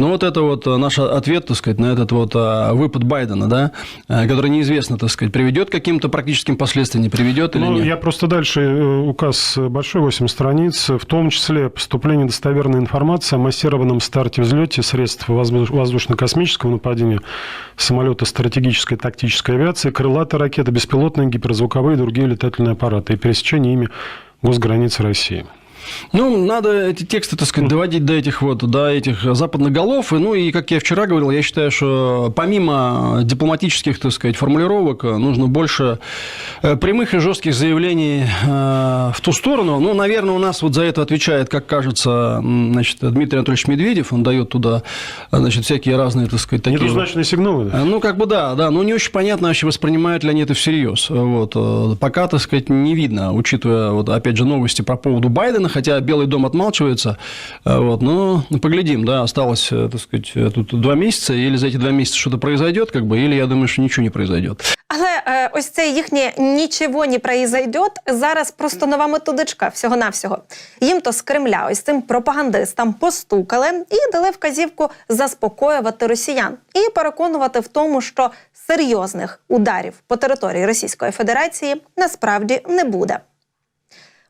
Ну вот это вот э, наш ответ, так сказать, на этот вот э, выпад Байдена, да, э, который неизвестно, так сказать, приведет к каким-то практическим последствиям, не приведет или Ну, нет. я просто дальше указ большой, 8 страниц, в том числе поступление достоверной информации о массированном старте взлете средств воздуш- воздушно-космического нападения самолета стратегической и тактической авиации, крылатые ракеты, беспилотные гиперзвуковые и другие летательные аппараты и пересечение ими госграниц России. Ну, надо эти тексты, так сказать, доводить до этих вот, до этих западных голов. И, ну, и, как я вчера говорил, я считаю, что помимо дипломатических, так сказать, формулировок, нужно больше э, прямых и жестких заявлений э, в ту сторону. Ну, наверное, у нас вот за это отвечает, как кажется, значит, Дмитрий Анатольевич Медведев. Он дает туда, значит, всякие разные, так сказать, такие... Недвузначные сигналы. да? Э, Ну, как бы да, да, но не очень понятно вообще, воспринимают ли они это всерьез. Вот. Пока, так сказать, не видно, учитывая, вот, опять же, новости по поводу Байдена, хотя Белый дом отмалчивается. Э, Вот. Но ну, поглядим, да, осталось, э, так сказать, э, тут два месяца, или за эти два месяца что-то произойдет, как бы, или я думаю, что ничего не произойдет. Але е, ось це їхнє нічого не произойдет зараз просто нова методичка всього-навсього. Їм то з Кремля, ось цим пропагандистам постукали і дали вказівку заспокоювати росіян і переконувати в тому, що серйозних ударів по території Російської Федерації насправді не буде.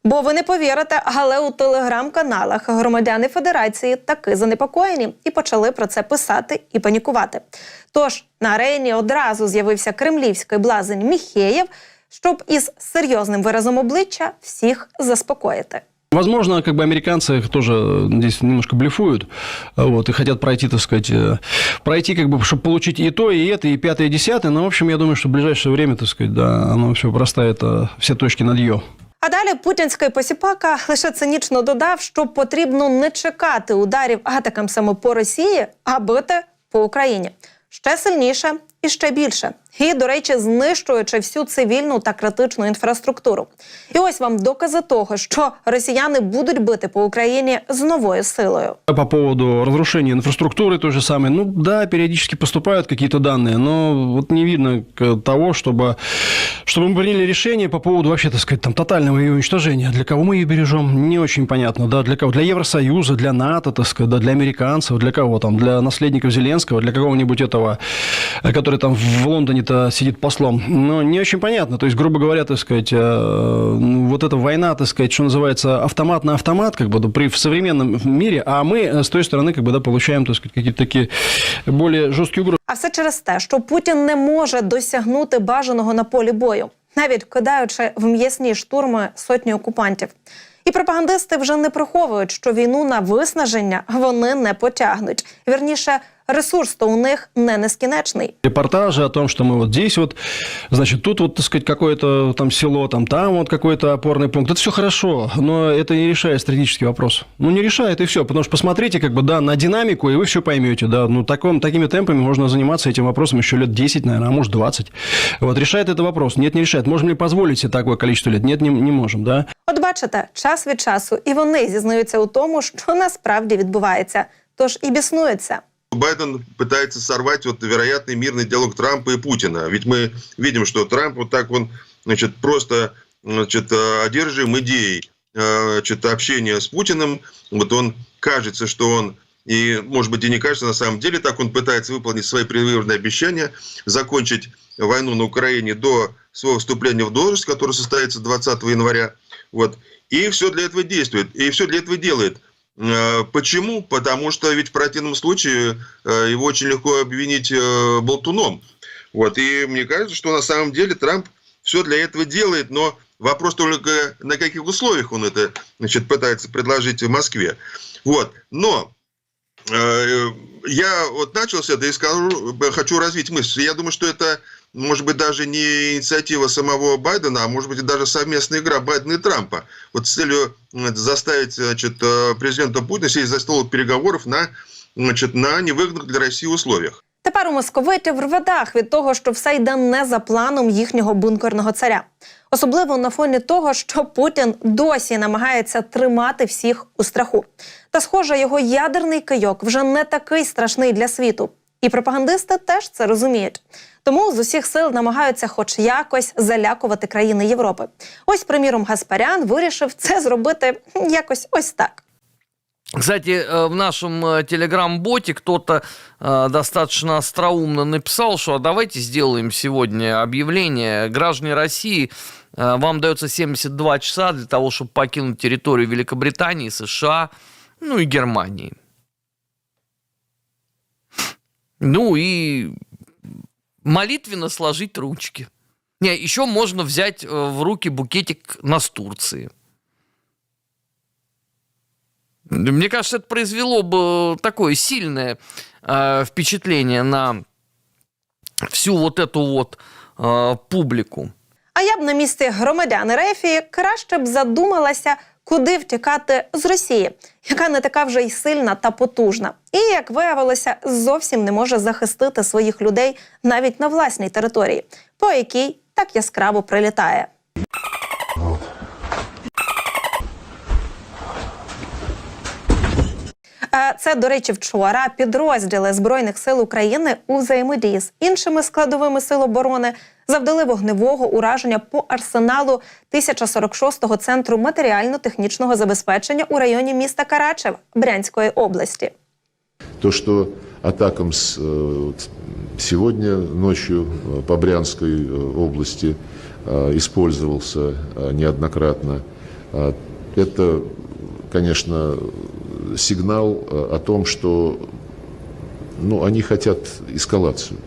Бо ви не повірите, але у телеграм-каналах громадяни Федерації таки занепокоєні і почали про це писати і панікувати. Тож на арені одразу з'явився кремлівський блазень Міхеєв, щоб із серйозним виразом обличчя всіх заспокоїти. Возможно, как бы американцы тоже здесь немножко блефуют, э, вот, и хотят пройти, так сказать, э, пройти, как бы, чтобы получить и то, и это, и пятое, и десятое. Но, в общем, я думаю, что в ближайшее время, так сказать, да, оно все простает э, все точки над «ё». А далі путінський посіпака лише цинічно додав, що потрібно не чекати ударів атакам саме по Росії, а бити по Україні. Ще сильніше і ще більше. І, до речі, знищуючи всю цивільну та критичну інфраструктуру. І ось вам докази того, що росіяни будуть бити по Україні з новою силою. По поводу разрушения инфраструктуры то же самое. Ну да, периодически поступают какие-то данные, но вот не видно к- того, чтобы, чтобы мы приняли решение по поводу вообще, так сказать, там, тотального ее уничтожения. Для кого мы ее бережем, не очень понятно. Да, для кого? Для Евросоюза, для НАТО, так сказать, да, для американцев, для кого там? Для наследников Зеленского, для какого-нибудь этого, э, который там в Лондоне-то сидит послом. Но не очень понятно. То есть, грубо говоря, так сказать, э, ну, вот эта война, так сказать, что называется, автомат на автомат, как бы, да, при, в современном мире, а мы э, с той стороны, как бы, да, получаем, так сказать, какие-то такие более жесткие угрозы. А все через те, що Путін не може досягнути бажаного на полі бою, навіть кидаючи в м'ясні штурми сотні окупантів. І пропагандисти вже не приховують, що війну на виснаження вони не потягнуть. Вірніше, ресурс то у них не нескінчений. Репортажи о том, что мы вот здесь вот, значит, тут вот, так сказать, какое-то там село, там, там вот какой-то опорный пункт. Это все хорошо, но это не решает стратегический вопрос. Ну, не решает, и все. Потому что посмотрите, как бы, да, на динамику, и вы все поймете, да. Ну, таком, такими темпами можно заниматься этим вопросом еще лет 10, наверное, а может 20. Вот, решает это вопрос? Нет, не решает. Можем ли позволить себе такое количество лет? Нет, не, не можем, да. От бачите, час від часу і вони зізнаються у тому, що насправді відбувається, тож і біснуються. Байден пытается сорвать вот вероятный мирный диалог Трампа и Путина. Ведь мы видим, что Трамп вот так он, значит, просто значит, э, одержим идеей э, значит, общения с Путиным. Вот он кажется, что он и, может быть, и не кажется, на самом деле так он пытается выполнить свои предвыборные обещания, закончить войну на Украине до своего вступления в должность, которое состоится 20 января. Вот. И все для этого действует, и все для этого делает. Э, Почему? Потому что ведь в противном случае э, его очень легко обвинить э, болтуном. Вот. И мне кажется, что на самом деле Трамп все для этого делает, но вопрос только на каких условиях он это значит, пытается предложить в Москве. Вот. Но я вот начал с этого и скажу, хочу развить мысль. Я думаю, что это может быть даже не инициатива самого Байдена, а может быть и даже совместная игра Байдена и Трампа. Вот с целью м, заставить значит, э, президента Путина сесть за стол переговоров на, значит, на невыгодных для России условиях. Тепер у московитів рве дах від того, що все йде не за планом їхнього бункерного царя. Особливо на фоні того, що Путін досі намагається тримати всіх у страху. Та, схоже, його ядерний кийок вже не такий страшний для світу. І пропагандисти теж це розуміють. Тому з усіх сил намагаються хоч якось залякувати країни Європи. Ось, приміром, Гаспарян вирішив це зробити якось ось так. Кстати, э, в нашем э, телеграм-боте кто-то э, достаточно остроумно написал, что а давайте сделаем сегодня объявление. Граждане России, э, вам дается 72 часа для того, чтобы покинуть территорию Великобритании, США, ну и Германии. Ну и молитвенно сложить ручки. Не, еще можно взять э, в руки букетик нас Турции. Мне кажется, это произвело бы такое сильное э, впечатление на всю вот эту вот э, публику. А я б на місці громадян Рефії краще б задумалася, куди втікати з Росії, яка не така вже й сильна та потужна, і як виявилося, зовсім не може захистити своїх людей навіть на власній території, по якій так яскраво прилітає. Це, до речі, вчора підрозділи Збройних сил України у взаємодії з іншими складовими сил оборони завдали вогневого ураження по арсеналу 1046-го центру матеріально-технічного забезпечення у районі міста Карачев Брянської області. То, что атакам с, э, вот сегодня ночью э, по Брянской э, области э, использовался э, неоднократно, э, это, конечно, сигнал э, о том, что ну, они хотят эскалацию.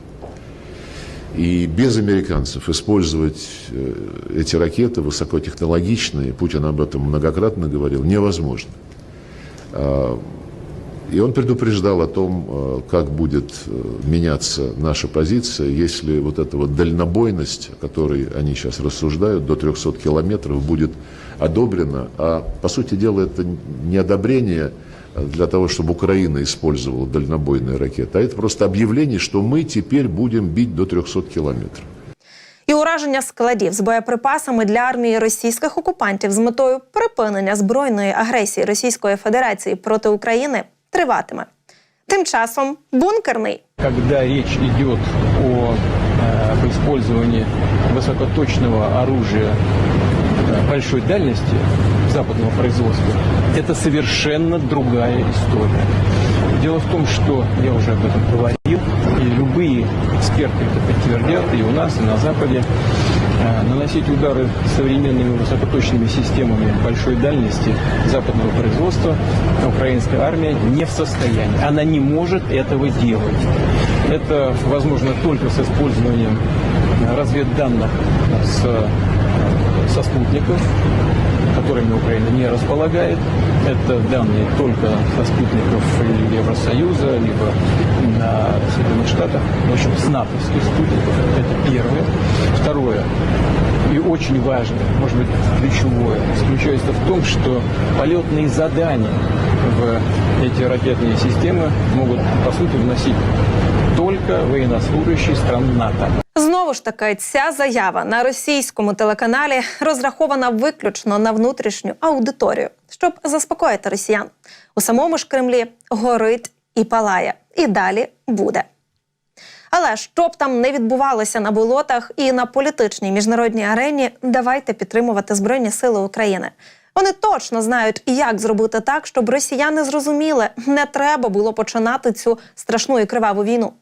И без американцев использовать э, эти ракеты высокотехнологичные, Путин об этом многократно говорил, невозможно. А, И он предупреждал о том, э, как будет меняться наша позиция, если вот эта вот дальнобойность, о которой они сейчас рассуждают, до 300 километров будет одобрена. А по сути дела это не одобрение для того, чтобы Украина использовала дальнобойные ракеты, а это просто объявление, что мы теперь будем бить до 300 километров. І ураження складів з боєприпасами для армії російських окупантів з метою припинення збройної агресії Російської Федерації проти України триватиме. Тим часом бункерний когда речь идет о, э, об использовании высокоточного оружия э, большой дальности западного производства, это совершенно другая история. Дело в том, что я уже об этом говорил, и любые эксперты это подтвердят, и у нас, и на Западе, э, наносить удары современными высокоточными системами большой дальности западного производства украинская армия не в состоянии. Она не может этого делать. Это возможно только с использованием э, разведданных с, э, со спутников, которыми Украина не располагает. Это данные только со спутников Евросоюза, либо на Соединенных Штатах. В общем, с натовских спутников. Это первое. Второе. И очень важное, может быть, ключевое, заключается в том, что полетные задания в эти ракетные системы могут, по сути, вносить только военнослужащие стран НАТО. Знову ж таки, ця заява на російському телеканалі розрахована виключно на внутрішню аудиторію, щоб заспокоїти росіян. У самому ж Кремлі горить і палає, і далі буде. Але щоб там не відбувалося на болотах і на політичній міжнародній арені, давайте підтримувати Збройні Сили України. Вони точно знають, як зробити так, щоб росіяни зрозуміли, не треба було починати цю страшну і криваву війну.